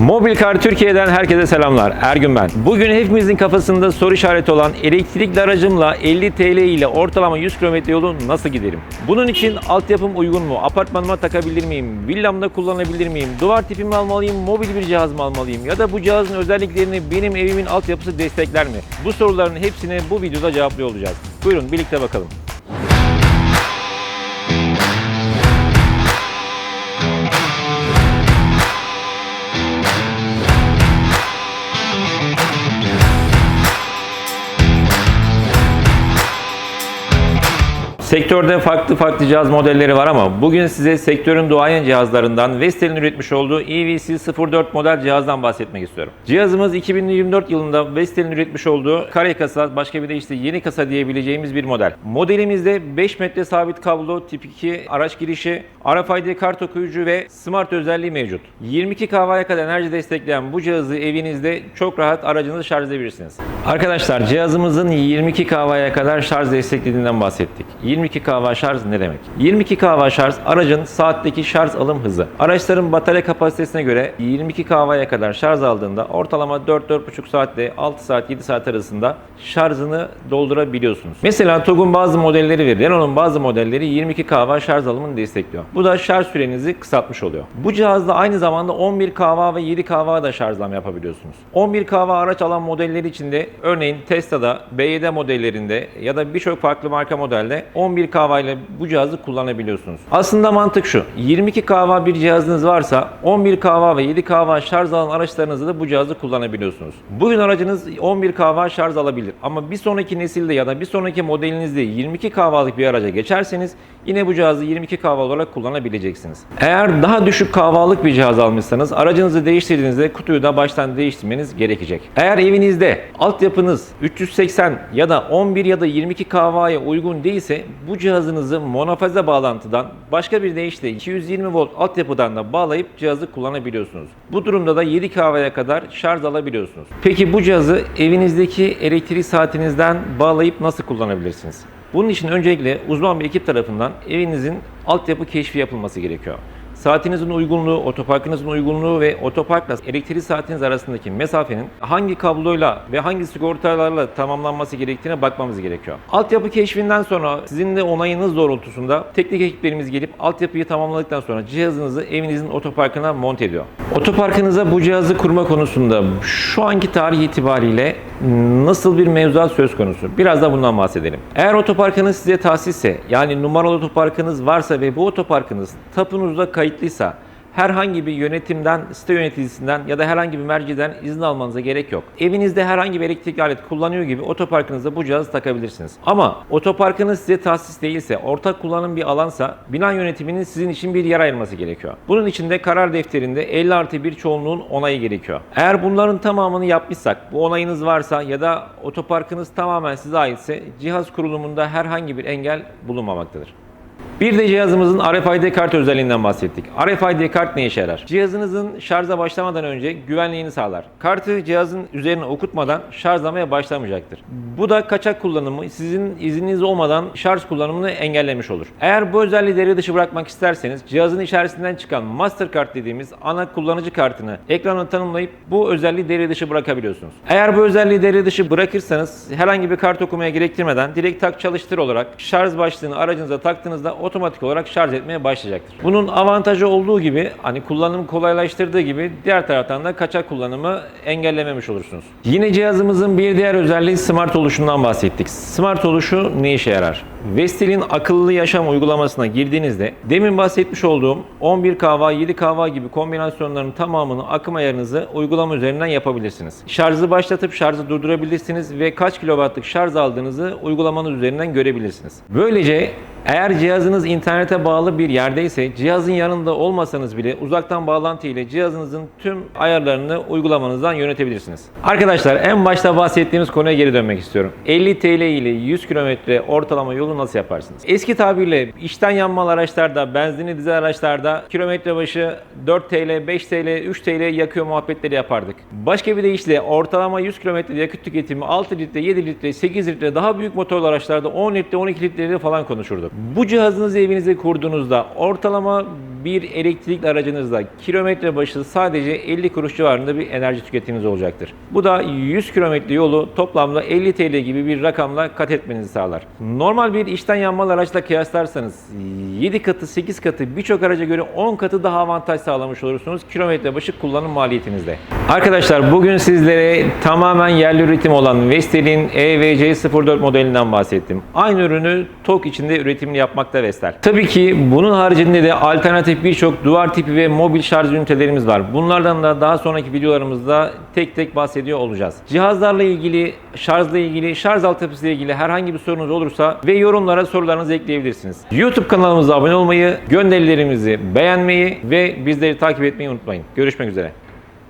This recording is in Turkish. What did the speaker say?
Mobilkar Türkiye'den herkese selamlar. Ergün ben. Bugün hepimizin kafasında soru işareti olan elektrikli aracımla 50 TL ile ortalama 100 km yolu nasıl giderim? Bunun için altyapım uygun mu? Apartmanıma takabilir miyim? Villamda kullanabilir miyim? Duvar tipi mi almalıyım? Mobil bir cihaz mı almalıyım? Ya da bu cihazın özelliklerini benim evimin altyapısı destekler mi? Bu soruların hepsini bu videoda cevaplıyor olacağız. Buyurun birlikte bakalım. Sektörde farklı farklı cihaz modelleri var ama bugün size sektörün duayen cihazlarından Vestel'in üretmiş olduğu E EVC04 model cihazdan bahsetmek istiyorum. Cihazımız 2024 yılında Vestel'in üretmiş olduğu kare kasa, başka bir de işte yeni kasa diyebileceğimiz bir model. Modelimizde 5 metre sabit kablo, tip 2 araç girişi, RFID kart okuyucu ve smart özelliği mevcut. 22 kW'ya kadar enerji destekleyen bu cihazı evinizde çok rahat aracınızı şarj edebilirsiniz. Arkadaşlar cihazımızın 22 kW'ya kadar şarj desteklediğinden bahsettik. 22 kW şarj ne demek? 22 kW şarj aracın saatteki şarj alım hızı. Araçların batarya kapasitesine göre 22 kW'ya kadar şarj aldığında ortalama 4-4,5 saatle 6 saat 7 saat arasında şarjını doldurabiliyorsunuz. Mesela TOG'un bazı modelleri ve Renault'un bazı modelleri 22 kW şarj alımını destekliyor. Bu da şarj sürenizi kısaltmış oluyor. Bu cihazda aynı zamanda 11 kW ve 7 kW da şarjlama yapabiliyorsunuz. 11 kW araç alan modeller içinde örneğin Tesla'da, BYD modellerinde ya da birçok farklı marka modelde 11 kW ile bu cihazı kullanabiliyorsunuz. Aslında mantık şu. 22 kW bir cihazınız varsa 11 kW ve 7 kW şarj alan araçlarınızda da bu cihazı kullanabiliyorsunuz. Bugün aracınız 11 kW şarj alabilir ama bir sonraki nesilde ya da bir sonraki modelinizde 22 kW'lık bir araca geçerseniz yine bu cihazı 22 kW olarak kullanabileceksiniz. Eğer daha düşük kW'lık bir cihaz almışsanız aracınızı değiştirdiğinizde kutuyu da baştan değiştirmeniz gerekecek. Eğer evinizde altyapınız 380 ya da 11 ya da 22 kW'ya uygun değilse bu cihazınızı monofaze bağlantıdan başka bir deyişle 220 volt altyapıdan da bağlayıp cihazı kullanabiliyorsunuz. Bu durumda da 7 kW'ya kadar şarj alabiliyorsunuz. Peki bu cihazı evinizdeki elektrik saatinizden bağlayıp nasıl kullanabilirsiniz? Bunun için öncelikle uzman bir ekip tarafından evinizin altyapı keşfi yapılması gerekiyor. Saatinizin uygunluğu, otoparkınızın uygunluğu ve otoparkla elektrik saatiniz arasındaki mesafenin hangi kabloyla ve hangi sigortalarla tamamlanması gerektiğine bakmamız gerekiyor. Altyapı keşfinden sonra sizin de onayınız doğrultusunda teknik ekiplerimiz gelip altyapıyı tamamladıktan sonra cihazınızı evinizin otoparkına monte ediyor. Otoparkınıza bu cihazı kurma konusunda şu anki tarih itibariyle nasıl bir mevzuat söz konusu? Biraz da bundan bahsedelim. Eğer otoparkınız size tahsisse yani numaralı otoparkınız varsa ve bu otoparkınız tapunuzda kayıtlıysa herhangi bir yönetimden, site yöneticisinden ya da herhangi bir merciden izin almanıza gerek yok. Evinizde herhangi bir elektrikli alet kullanıyor gibi otoparkınıza bu cihazı takabilirsiniz. Ama otoparkınız size tahsis değilse, ortak kullanım bir alansa bina yönetiminin sizin için bir yer ayırması gerekiyor. Bunun için de karar defterinde 50 artı 1 çoğunluğun onayı gerekiyor. Eğer bunların tamamını yapmışsak, bu onayınız varsa ya da otoparkınız tamamen size aitse cihaz kurulumunda herhangi bir engel bulunmamaktadır. Bir de cihazımızın RFID kart özelliğinden bahsettik. RFID kart ne işe yarar? Cihazınızın şarja başlamadan önce güvenliğini sağlar. Kartı cihazın üzerine okutmadan şarjlamaya başlamayacaktır. Bu da kaçak kullanımı sizin izniniz olmadan şarj kullanımını engellemiş olur. Eğer bu özelliği devre dışı bırakmak isterseniz cihazın içerisinden çıkan Mastercard dediğimiz ana kullanıcı kartını ekrana tanımlayıp bu özelliği devre dışı bırakabiliyorsunuz. Eğer bu özelliği devre dışı bırakırsanız herhangi bir kart okumaya gerektirmeden direkt tak çalıştır olarak şarj başlığını aracınıza taktığınızda otomatik olarak şarj etmeye başlayacaktır. Bunun avantajı olduğu gibi hani kullanımı kolaylaştırdığı gibi diğer taraftan da kaçak kullanımı engellememiş olursunuz. Yine cihazımızın bir diğer özelliği smart oluşundan bahsettik. Smart oluşu ne işe yarar? Vestel'in akıllı yaşam uygulamasına girdiğinizde demin bahsetmiş olduğum 11 kW, 7 kW gibi kombinasyonların tamamını akım ayarınızı uygulama üzerinden yapabilirsiniz. Şarjı başlatıp şarjı durdurabilirsiniz ve kaç kilowattlık şarj aldığınızı uygulamanız üzerinden görebilirsiniz. Böylece eğer cihazınız internete bağlı bir yerdeyse cihazın yanında olmasanız bile uzaktan bağlantı ile cihazınızın tüm ayarlarını uygulamanızdan yönetebilirsiniz. Arkadaşlar en başta bahsettiğimiz konuya geri dönmek istiyorum. 50 TL ile 100 kilometre ortalama yolu nasıl yaparsınız? Eski tabirle içten yanmalı araçlarda, benzinli dizel araçlarda kilometre başı 4 TL, 5 TL, 3 TL yakıyor muhabbetleri yapardık. Başka bir deyişle ortalama 100 kilometre yakıt tüketimi 6 litre, 7 litre, 8 litre daha büyük motorlu araçlarda 10 litre, 12 litre falan konuşurduk. Bu cihazınızı evinize kurduğunuzda ortalama bir elektrikli aracınızda kilometre başı sadece 50 kuruş civarında bir enerji tüketiminiz olacaktır. Bu da 100 kilometre yolu toplamda 50 TL gibi bir rakamla kat etmenizi sağlar. Normal bir içten yanmalı araçla kıyaslarsanız 7 katı 8 katı birçok araca göre 10 katı daha avantaj sağlamış olursunuz kilometre başı kullanım maliyetinizde. Arkadaşlar bugün sizlere tamamen yerli üretim olan Vestel'in E EVC04 modelinden bahsettim. Aynı ürünü TOK içinde üretimini yapmakta Vestel. Tabii ki bunun haricinde de alternatif birçok duvar tipi ve mobil şarj ünitelerimiz var. Bunlardan da daha sonraki videolarımızda tek tek bahsediyor olacağız. Cihazlarla ilgili, şarjla ilgili, şarj altyapısı ile ilgili herhangi bir sorunuz olursa ve yorumlara sorularınızı ekleyebilirsiniz. YouTube kanalımıza abone olmayı, gönderilerimizi beğenmeyi ve bizleri takip etmeyi unutmayın. Görüşmek üzere.